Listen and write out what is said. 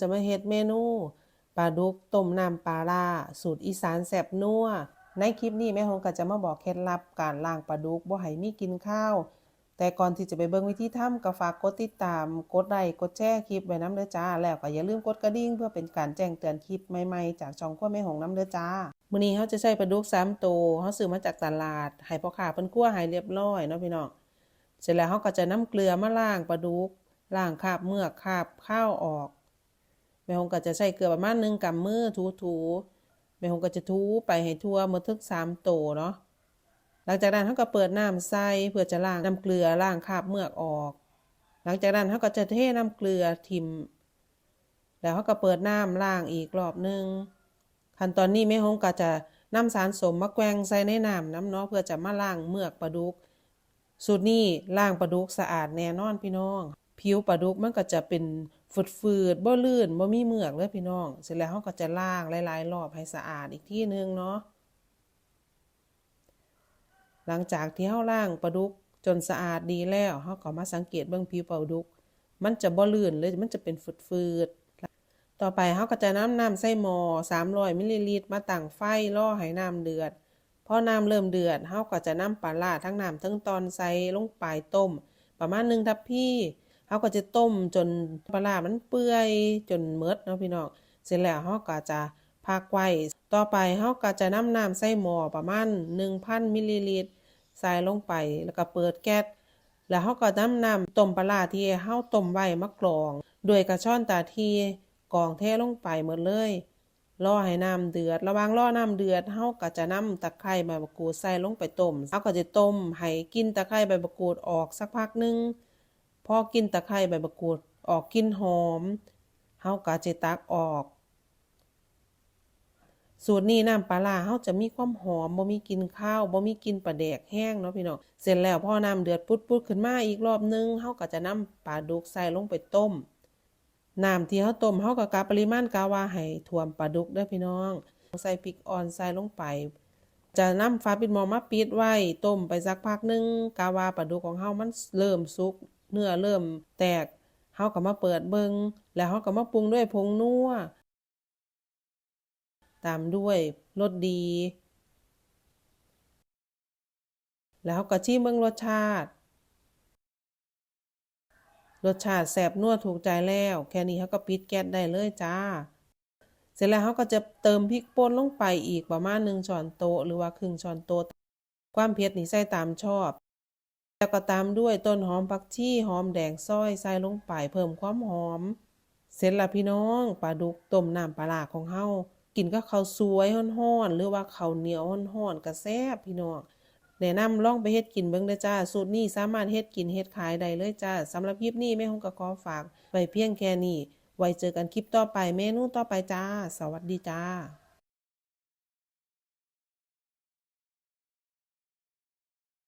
จะมาเฮ็ดเมนูปลาดุกต้มน้ำปลาร้าสูตรอีสานแซ่บนัวในคลิปนี้แม่ฮงก็จะมาบอกเคล็ดลับการล้างปลาดุกบ่ให้มีกินข้าว แต่ก่อนที่จะไปเบิ่งวิธีทำก็ฝากกดติดตาม กดไลค์กดแชร์คลิปไว้น้ำเด้อจ้า แล้วก็อย่าลืมกดกระดิ่งเพื่อเป็นการแจ้งเตือนคลิปใหม่ๆ จากช่องขั้วแม่หงน้ำเด้อจ้ามื้อนี้เฮาจะใช้ปลาดุก3ตัวเฮาซื้อมาจากตลาดให้พ่อค้าเพิ่นคั่วให้เรียบร้อยเนาะพี่น้องเสร็จแล้วเขาก็จะน้ำเกลือมาล้างปลาดุกล้างคราบเมือกคราบข้าวออก แม่หงก็จะใส่เกลือประมาณหนึ่งกำมือถูถูๆแม่หงก็จะถูไปให้ทั่วหมดทึกสามโตเนาะหลังจากนั้นเขาก็เปิดน้ำใส่เพื่อจะล้างน้ำเกลือล้างคราบเมือกออก หลังจากนั้นเขาก็จะเทน้ำเกลือทิมแล้วเขาก็เปิดน้ำล้างอีกรอบหนึงขั้นตอนนี้แม่หงก็จะน้ำสารสมมาแกงใส่ในน้ำน้ำเนาะเพื่อจะมาล้างเมือกปลาดุกสูตรนี้ล้างปลาดุกสะอาดแน่นอนพี่น้อง ผิวปลาดุกมันก็จะเป็นฝืดๆบ่ลื่นบ่มีเมือกเลยพี่น้อง เสร็จแล้วเราก็จะล้างหลายๆรอบให้สะอาดอีกที่นึงเนาะหลังจากที่เราล้างปลาดุกจนสะอาดดีแล้วเราก็มาสังเกตเบิ่งผิวปลาดุก มันจะบ่ลื่นเลยมันจะเป็นฝืดๆต่อไปเราก็จะน้ำน้ำใส่หม้อ300มิลลิลิตรมาตั้งไฟรอให้น้ำเดือดพอน้ำเริ่มเดือดเฮาก็จะน้ำปลาร้าทั้งน้ำทั้งตอนใส่ลงไปต้ม ประมาณหนึ่งทัพพี่ เฮาก็จะต้มจนปลามันเปื่อยจนเมดเนาะพี่น้องเสร็จแล้วเฮาก็จะพักไว้ต่อไปเฮาก็จะน้ำน้ำใส่หม้อประมาณ1,000มิลลิลิตรใส่ลงไปแล้วก็เปิดแก๊สแล้วเฮาก็น้ำน้ำต้มปลาที่เฮาต้มไว้มากรองด้วยกระช่อนตาทีกองเทลงไปหมดเลยรอให้น้ำเดือด ระว่างรอน้ำเดือดเฮาก็จะนำตะไคร้ใบมะกรูดใส่ลงไปต้มเฮาก็จะต้มให้กินตะไคร้ใบมะกรูดออกสักพักหนึง พอกินตะไคร้ใบมะกรูดออกกินหอมเฮาก็จะตักออก สูตรนี้น้ำปลาร้าเฮาจะมีความหอมบ่มีกินข้าวบ่มีกินปลาแดกแห้งเนาะพี่น้องเสร็จแล้วพอน้ำเดือดปุดๆขึ้นมาอีกรอบนึงเฮาก็จะนำปลาดุกใส่ลงไปต้มน้ำที่เฮาต้มเฮาก็กะปริมาณกะว่าให้ท่วมปลาดุกเด้อพี่น้องใส่พริกอ่อนใส่ลงไป จะนำฝาปิดหม้อมาปิดไว้ต้มไปสักพักนึงกะว่าปลาดุกของเฮามันเริ่มสุก เนื้อเริ่มแตกเฮาก็มาเปิดเบิงแล้วเฮาก็มาปรุงด้วยผงนัวตามด้วยรสดี แล้วเฮาก็ชิมเบิงรสชาติ รสชาติแซ่บนัวถูกใจแล้ว แค่นี้เขาก็ปิดแก๊สได้เลยจ้า เสร็จแล้วเขาก็จะเติมพริกป่นลงไปอีกประมาณหนึ่งช้อนโต๊ะหรือว่าครึ่งช้อนโต๊ะความเผ็ดนี่ใส่ตามชอบ แล้วก็ตามด้วยต้นหอมผักชีหอมแดงซอยใส่ลงไปเพิ่มความหอม เสร็จแล้วพี่น้องปลาดุกต้มน้ำปลาร้าของเฮากินกับข้าวสวยฮ้อนๆหรือว่าข้าวเหนียวฮ้อนๆก็แซ่บพี่น้องแนะนำลองไปเฮ็ดกินเบิ่งเด้อจ้า สูตรนี้สามารถเฮ็ดกินเฮ็ดขายได้เลยจ้าสำหรับคลิปนี้แม่ฮงก็ขอฝากไว้เพียงแค่นี้ ไว้เจอกันคลิปต่อไปเมนูต่อไปจ้า สวัสดีจ้า